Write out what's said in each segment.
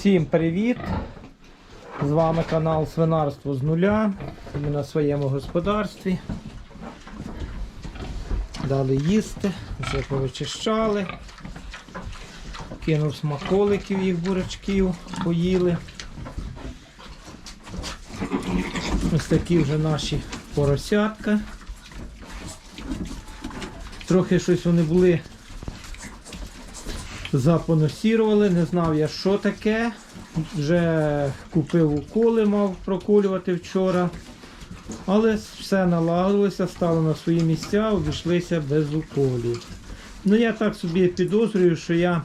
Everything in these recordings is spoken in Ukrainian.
Всім привіт! З вами канал Свинарство з нуля. Ми на своєму господарстві. Дали їсти, вже повичищали. Кинув смаколиків їх бурячків, поїли. Ось такі вже наші поросятка. Трохи щось вони були запоносірували, не знав я, що таке. Вже купив уколи, мав проколювати вчора. Але все налагодилося, стало на свої місця, обійшлися без уколів. Ну я так собі підозрюю, що я,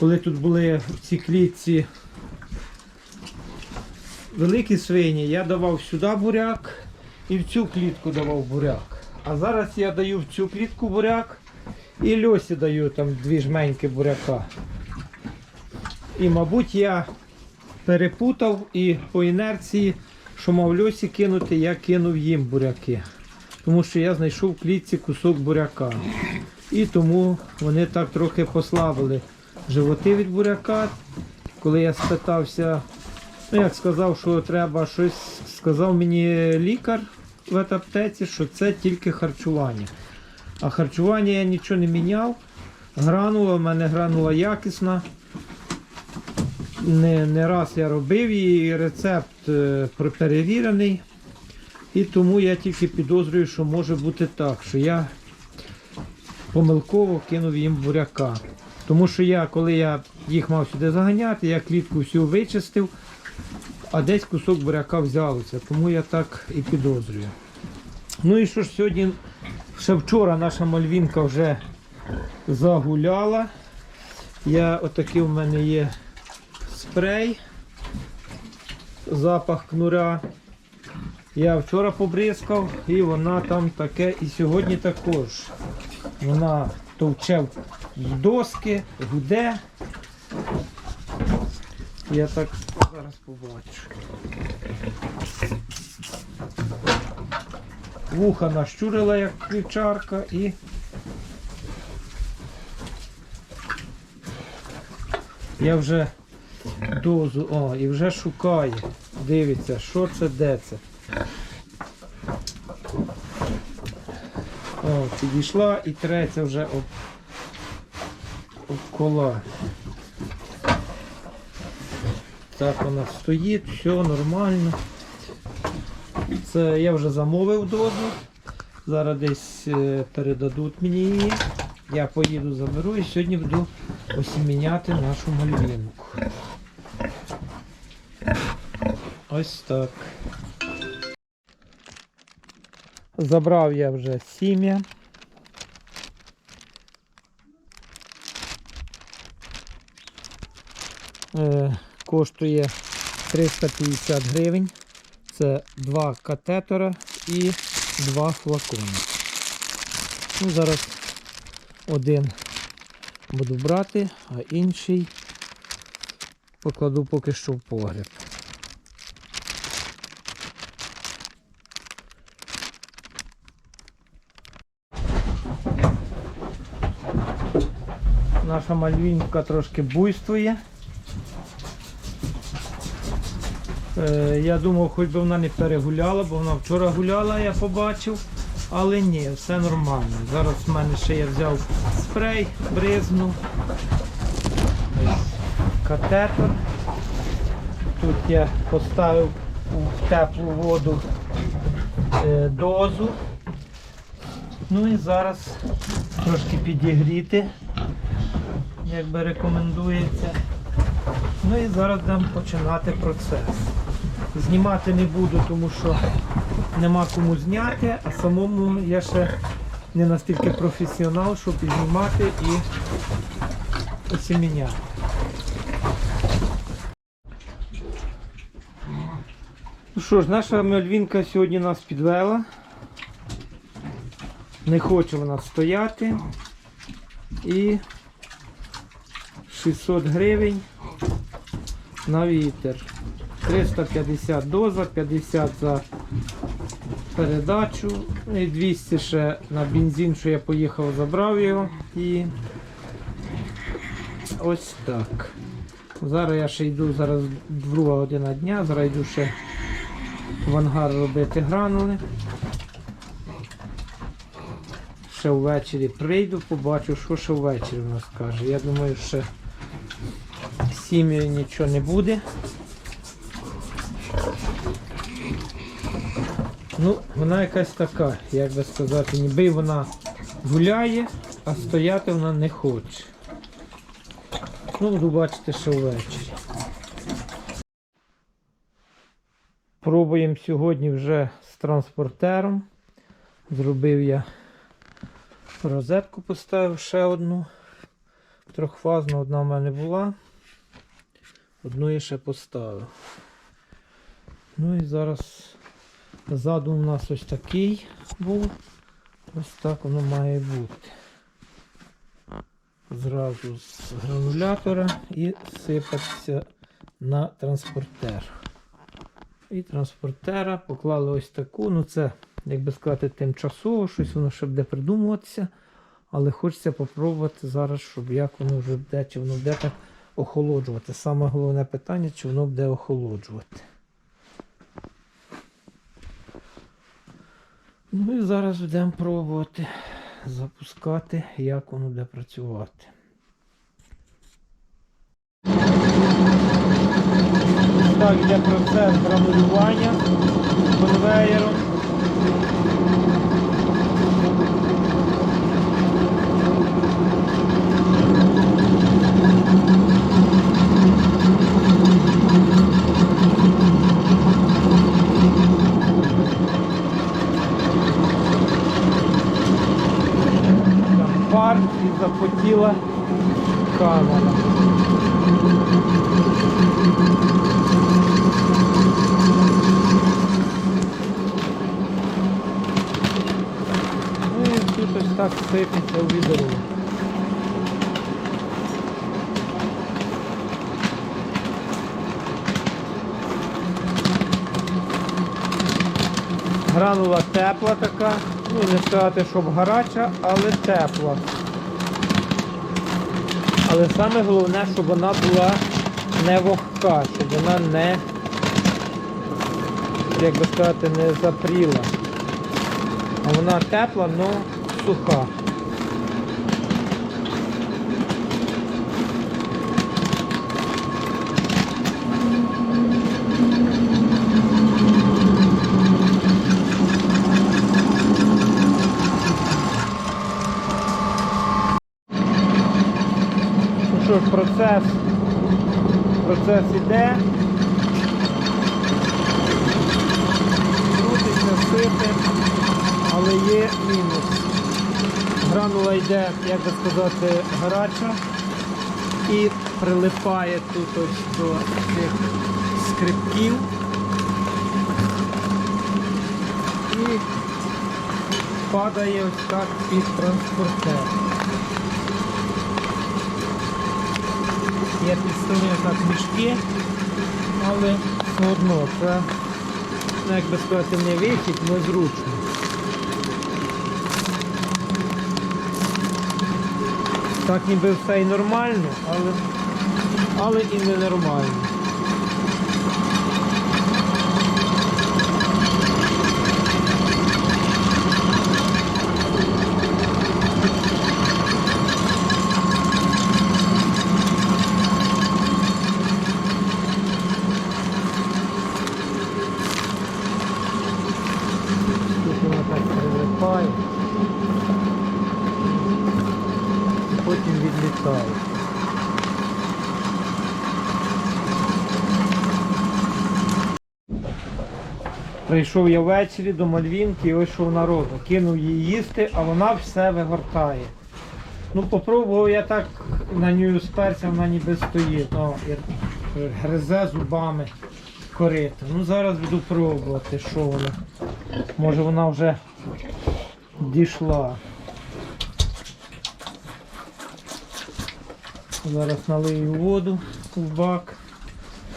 коли тут були в цій клітці великі свині, я давав сюди буряк і в цю клітку давав буряк. А зараз я даю в цю клітку буряк. І Льосі даю там дві жменьки буряка. І, мабуть, я перепутав і по інерції, що мав Льосі кинути, я кинув їм буряки. Тому що я знайшов в клітці кусок буряка. І тому вони так трохи послабили животи від буряка. Коли я спитався, ну як сказав, що треба щось, сказав мені лікар в аптеці, що це тільки харчування. А харчування я нічого не міняв. Гранула, в мене гранула якісна. Не, не раз я робив її, рецепт е, перевірений. І тому я тільки підозрюю, що може бути так, що я помилково кинув їм буряка. Тому що я, коли я їх мав сюди заганяти, я клітку всю вичистив, а десь кусок буряка взялося. Тому я так і підозрюю. Ну і що ж сьогодні Ще вчора наша мальвінка вже загуляла. Я отакий в мене є спрей, запах кнуря. Я вчора побризкав і вона там таке і сьогодні також. Вона товче в доски, гуде. Я так зараз побачу. Вуха нащурила, як вівчарка, і я вже дозу, о, і вже шукає. Дивиться, що це, де це. О, підійшла і третя вже об, кола. Так вона стоїть, все нормально. Це я вже замовив дозу. Зараз десь е, передадуть мені її. Я поїду заберу і сьогодні буду осіміняти нашу мальвінку. Ось так. Забрав я вже сім'я. Е, коштує 350 гривень. Це два катетера і два флакони. Ну, Зараз один буду брати, а інший покладу поки що в погреб. Наша мальвінка трошки буйствує. Е, Я думав, хоч би вона не перегуляла, бо вона вчора гуляла, я побачив. Але ні, все нормально. Зараз в мене ще я взяв спрей, бризнув. Катетер. Тут я поставив в теплу воду е, дозу. Ну і зараз трошки підігріти, як би рекомендується. Ну і зараз будемо починати процес. Знімати не буду, тому що нема кому зняти, а самому я ще не настільки професіонал, щоб і знімати і осіміняти. Ну що ж, наша мальвінка сьогодні нас підвела. Не хоче вона стояти. І 600 гривень на вітер. 350 доза, 50 за передачу і 200 ще на бензин, що я поїхав, забрав його. І ось так. Зараз я ще йду, зараз друга година дня, зараз йду ще в ангар робити гранули. Ще ввечері прийду, побачу, що ще ввечері в нас каже. Я думаю, ще сім'ї нічого не буде. Ну, вона якась така, як би сказати, ніби вона гуляє, а стояти вона не хоче. Ну, буду бачити ще ввечері. Пробуємо сьогодні вже з транспортером. Зробив я розетку, поставив ще одну. Трьохфазна одна в мене була. Одну я ще поставив. Ну і зараз задум у нас ось такий був. Ось так воно має бути. Зразу з гранулятора і сипатися на транспортер. І транспортера поклали ось таку. Ну це, як би сказати, тимчасово, щось воно ще буде придумуватися. Але хочеться попробувати зараз, щоб як воно вже буде, чи воно буде так охолоджувати. Саме головне питання, чи воно буде охолоджувати. Ну і зараз будемо пробувати запускати, як воно буде працювати. Так, йде процес гранулювання конвеєром. Там пар і запотіла камера. Ну і тут ось так сипеться у відро. Гранула тепла така, ну не сказати, щоб гаряча, але тепла. Але саме головне, щоб вона була не вогка, щоб вона не, як би сказати, не запріла. А вона тепла, але суха. Ну що ж, процес, процес іде. Крутиться, сипе, але є мінус. Гранула йде, як би сказати, гаряча і прилипає тут ось до цих скрипків. І падає ось так під транспортер. Я підставляю так мішки, але все одно це, ну, як би сказати, не вихід, але зручно. Так ніби все і нормально, але, але і не нормально. Тут вона так прилипає. І потім відлітає. Прийшов я ввечері до Мальвінки і ось що вона. Кинув її їсти, а вона все вигортає. Ну попробував я так на нього сперся, вона ніби стоїть. Як гризе зубами корито. Ну зараз буду пробувати, що вона. Може вона вже дійшла. Зараз налию воду в бак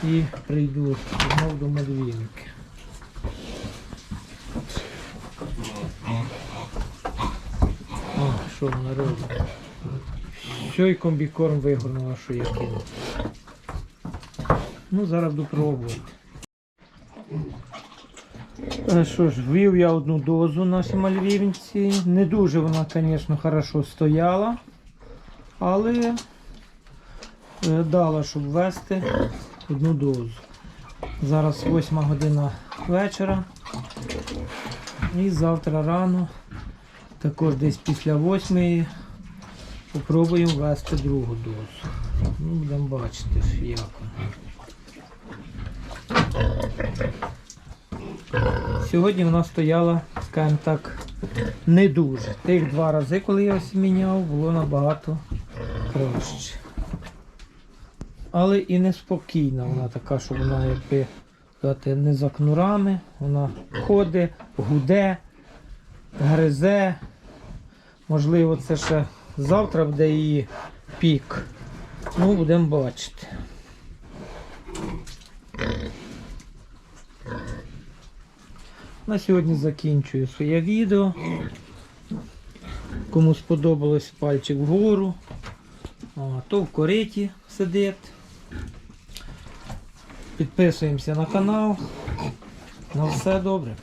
і прийду знову до Медвінки. О, що робить? Що і комбікорм вигорнула, що я кинув. Ну, зараз буду Що ж, ввів я одну дозу нашій мальвівниці. Не дуже вона, звісно, хорошо стояла, але е, дала, щоб ввести одну дозу. Зараз 8 година вечора. І завтра рано, також десь після 8 попробуємо ввести другу дозу. Ну, будемо бачити, як воно. Сьогодні вона стояла, скажімо так, не дуже. Тих два рази, коли я ось міняв, було набагато краще. Але і неспокійна вона така, що вона якби не за кнурами. Вона ходить, гуде, гризе. Можливо, це ще завтра буде її пік. Ну, будемо бачити. На сьогодні закінчую своє відео. Кому сподобалось пальчик вгору, а, то в кориті сидить. Підписуємося на канал. На все добре.